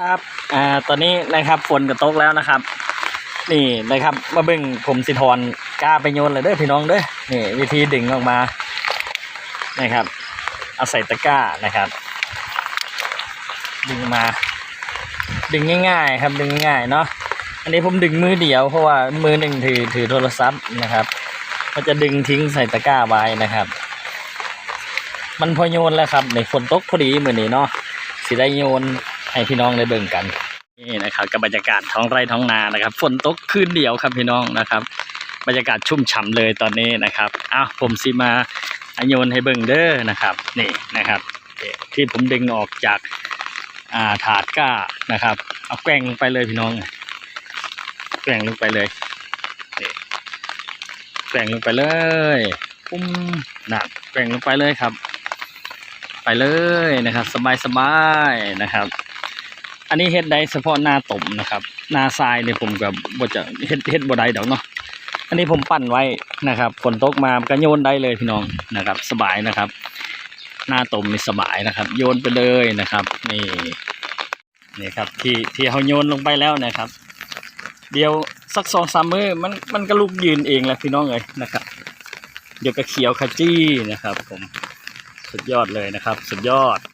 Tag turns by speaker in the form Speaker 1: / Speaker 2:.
Speaker 1: ครับ อ่า ตอนนี้นะครับฝนก็ตกแล้วนะครับ นี่นะครับมาเบิ่งผมสิทอนกล้าไปโยนเลยเด้อพี่น้องเด้อ นี่วิธีดึงออกมา นะครับ เอาใส่ตะกร้านะครับ ดึงมา ดึงง่าย ๆ ครับดึงง่ายๆเนาะ อันนี้ผมดึงมือเดียวเพราะว่ามือหนึ่งถือถือโทรศัพท์นะครับ ก็จะดึงทิ้งใส่ตะกร้าไว้นะครับ มันพอโยนแล้วครับในฝนตกพอดีเหมือนี้เนาะสิได้โยน ให้พี่น้องได้เบิ่งกันนี่นะครับกับบรรยากาศท้องไร่ท้องนานะครับฝนตกคืนเดียวครับพี่น้องนะครับ บรรยากาศชุ่มฉ่ำเลยตอนนี้นะครับอ้าวผมสิมาอโยนให้เบิ่งเด้อนะครับนี่นะครับ ที่ผมดึงออกจากอ่าถาดก้านะครับ เอาแกว่งลงไปเลยพี่น้องแกว่งลงไปเลยแกว่งลงไปเลยปุ้มหนักแกว่งลงไปเลยครับ ไปเลยนะครับ สบายสบายๆนะครับ อันนี้เฮ็ดได้เฉพาะหน้าตมนะครับหน้าทรายเนี่ยผมกับบ่จะเฮ็ดเฮ็ดบ่ได้เดอกเนาะอันนี้ผมปั้นไว้นะครับฝนตกมามันก็โยนได้เลยพี่น้องนะครับ สบายนะครับ หน้าตมนี่สบายนะครับ โยนไปเลยนะครับนี่นี่ครับที่ที่เขาโยนลงไปแล้วนะครับ เดี๋ยวสักสองสามมือมันมันก็ลุกยืนเองแหละพี่น้องเลยนะครับ เดี๋ยวก็เขียวขจี้นะครับ ผมสุดยอดเลยนะครับ สุดยอด